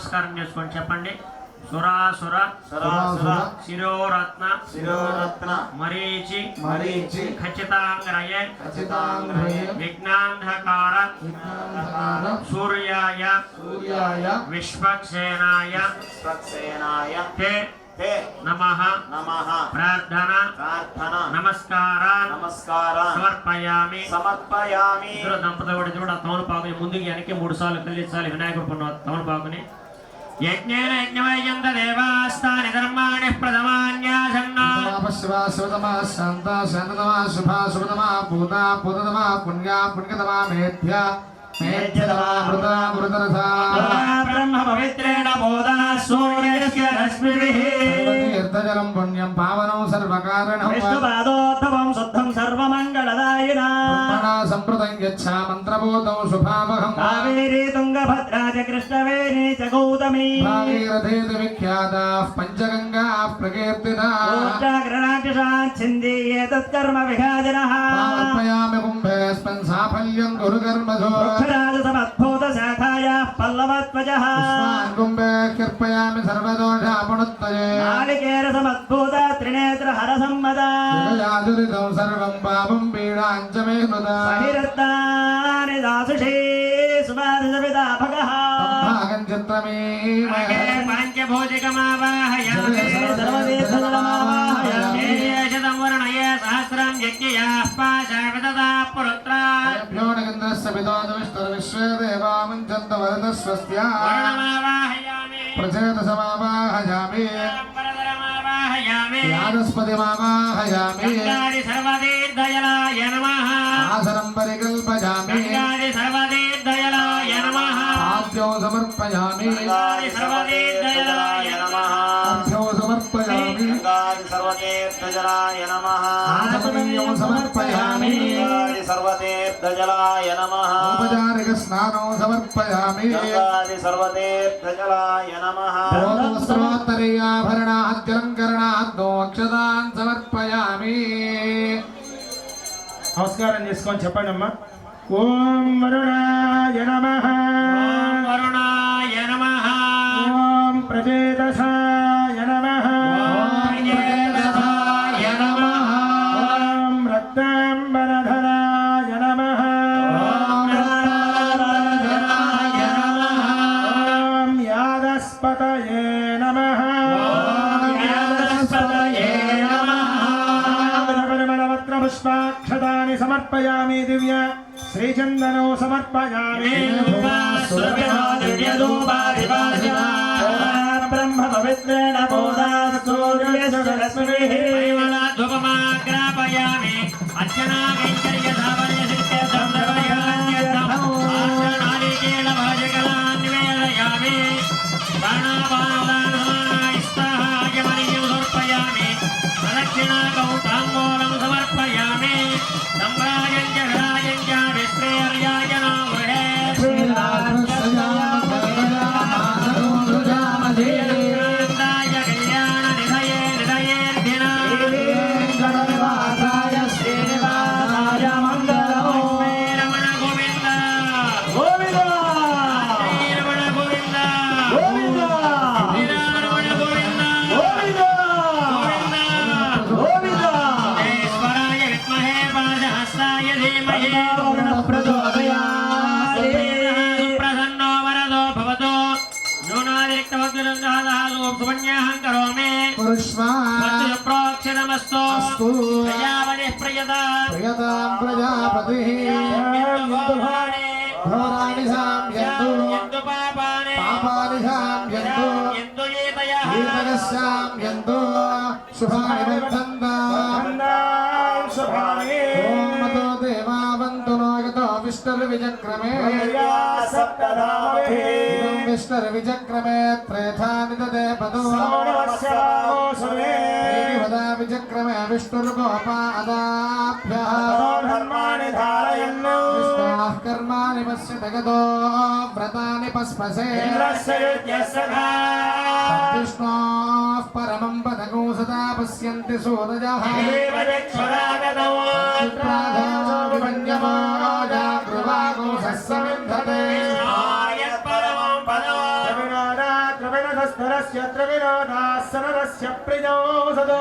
నమస్కారం చేసుకొని చెప్పండి. సురాసుర సురాసుర శిరోరత్న శిరోరత్న. మరీచి మరీచి. ఖచ్చితాంగ్రయ ఖచ్చితాంగ్రయ. విఘ్నాంధకార విఘ్నాంధకార. సూర్యాయ సూర్యాయ. విశ్వక్సేనాయ స్వక్సేనాయ తే తే. నమః నమః. ప్రార్థన ప్రార్థన. నమస్కార నమస్కార. సమర్పయామి. సమర్పయామి. దంపతులు కూడా తమలపాకుని ముందుకి వెనక్కి మూడు సార్లు కలిగించాలి వినాయకుడు పున్న తమలపాకుని. యజ్ఞేన యజ్ఞమయంత దేవాస్తాని ధర్మాణి ప్రథమాన్యాసన్నా శివా శివతమా శాంత శాంతతమా శుభా శుభతమా భూత భూతతమా పుణ్యా పుణ్యతమా మేధ్య తీర్థజలం పుణ్యం పావనం సర్వకారణం విష్ణుపాదోత్తమం శుద్ధం సర్వమంగళదాయినా. సంప్రదం యచ్చా మంత్రబోధం శుభావహం కావేరీ తుంగభద్రా చ కృష్ణవేణీ చ గౌతమీ భాగీరథేతి విఖ్యాతాః పంచగంగాः ప్రకీర్తితాः ఛిందీ ఏతత్కర్మ విఘాజనః సమర్పయామి కుంభేస్మిన్ సాఫల్యం కర్మసు వృక్షరాజ సమద్భూత శాఖాయాः పల్లవత్వజः పుష్పాన్ కుంభే కర్పయామి సర్వదోషాపణుత్తయే నాళికేర సమద్భూత త్రినేత్ర హర సమ్మద జగయాదురితం సర్వం పాపం పీడాంచ మే హృదా సహిరత్నాని దాసుషే సుమాధిసవిదాభగः భాగం చిత్రమే పంచభూతికమావాహయామి సర్వతీర్థజలమావాహయామి. శతం వర్ణయ సహస్రం యజ్ఞయాః పాశావిదదా పురుత్రా భ్యోనగంధ్రస్య పితోజ విష్ణుర్విశ్వే దేవాముంచంత వరద స్వస్త్యా వర్ణమావాహయామి ప్రచేతసమావాహయామి పరదరమావాహయామి యాదస్పతిమావాహయామి గంగాది సర్వతీర్థజలాయ నమః. ఆసనం పరికల్పయామి గంగాది సర్వతీర్థజలాయ నమః. ఆద్యో సమర్పయామి. నమః ఔపచారిక స్నానం సమర్పయామి. గంగాది సర్వతీర్థజలాయ నమః. వస్త్రోత్తరీయాభరణాద్యలంకరణాద్దో అక్షదాన్ సమర్పయామి. నమస్కారం చేసుకొని చెప్పండి అమ్మా ఓం వరుణాయ నమ. ఓం పుష్పాక్షతాని సమర్పయామి దివ్య శ్రీచందనో సమర్పయామి. బ్రహ్మ పవిత్రేణ బోధా సూర్యస్వరశ్మిభిః ధూపమాగ్రాపయామి. ನಮ್ಮ ధీమహి సుప్రసన్నో వరదో భవతో న్యూనాదిరిక్తవద్విరంగాదాలు సుమన్యాహం కరోమి ప్రోక్షితమస్తు ప్రజావళి ప్రియత ప్రియతాం ప్రజాపతి ఘోరాణి సామ్యంతు ఎందు పాపాని నోగతో విష్ణుర్విచక్రమే ఇదం విష్ణుర్విచక్రమే త్రేధాని దదే పదో వదా విచక్రమే విష్ణుర్గోపాదాభ్యः ధర్మాణి ధారయన్ను. విష్ణోః కర్మాణి పశ్యత గతో వ్రతాని పస్పసే त्रविणस्य त्रविरोधासनरस्य प्रिजोसदो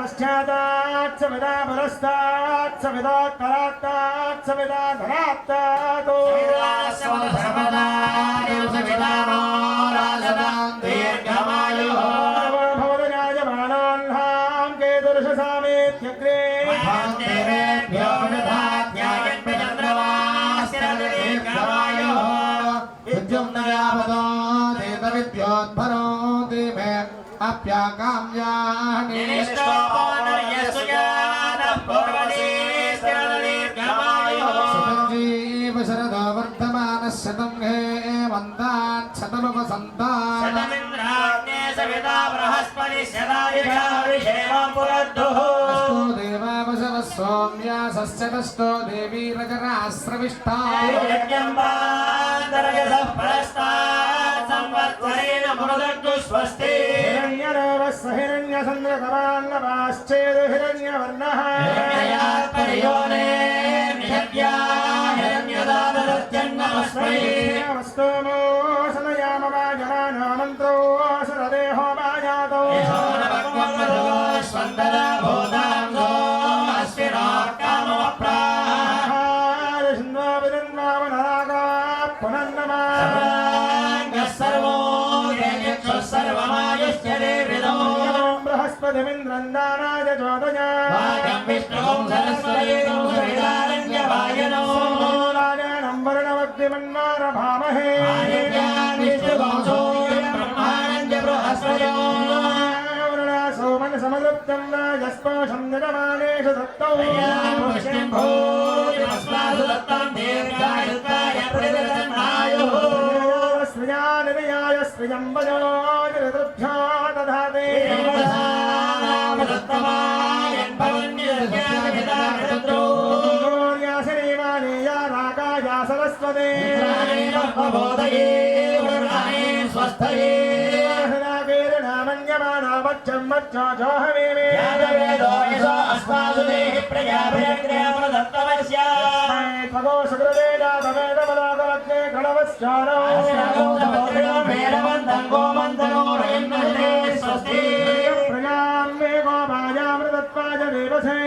पश्चादात् सविदा पुरस्तात् सविदा करात्तात् सविदा धनात्तातो केतुर्षसामेत्यग्रे विद्योद्भरोति मे अप्याकाम्यानि सुतञ्जीव शरदो वर्धमानः शतं हे मन्दान् शतमुपसन्तान् अष्टो देवावसवः सौम्या రజసః పరస్తాత్ సంవత్సరేణ మురదట్టు స్వస్తి. హిరణ్యరవస్స హిరణ్యసంద్రకవాన్నపాశ్చేదు హిరణ్యవర్ణः. बृहस्पतिमिन्द्रम् दानाय चोदया राजानं वर्णवद्यमन्मारभामहे सोमन समदृप्तं राजस्पोषं जगमानेषु दत्तौ श्रियानिलयाय श्रियं वजो जगदृभ्यो दधाते रागाया सरस्वते नामन्यमाना मच्छं मच्छो जोहमेमे त्वगो सुकृतेजा तमेदमलागवत्ते गणवश्चारो प्रजां मे गोपायामृतत्वाय देवसे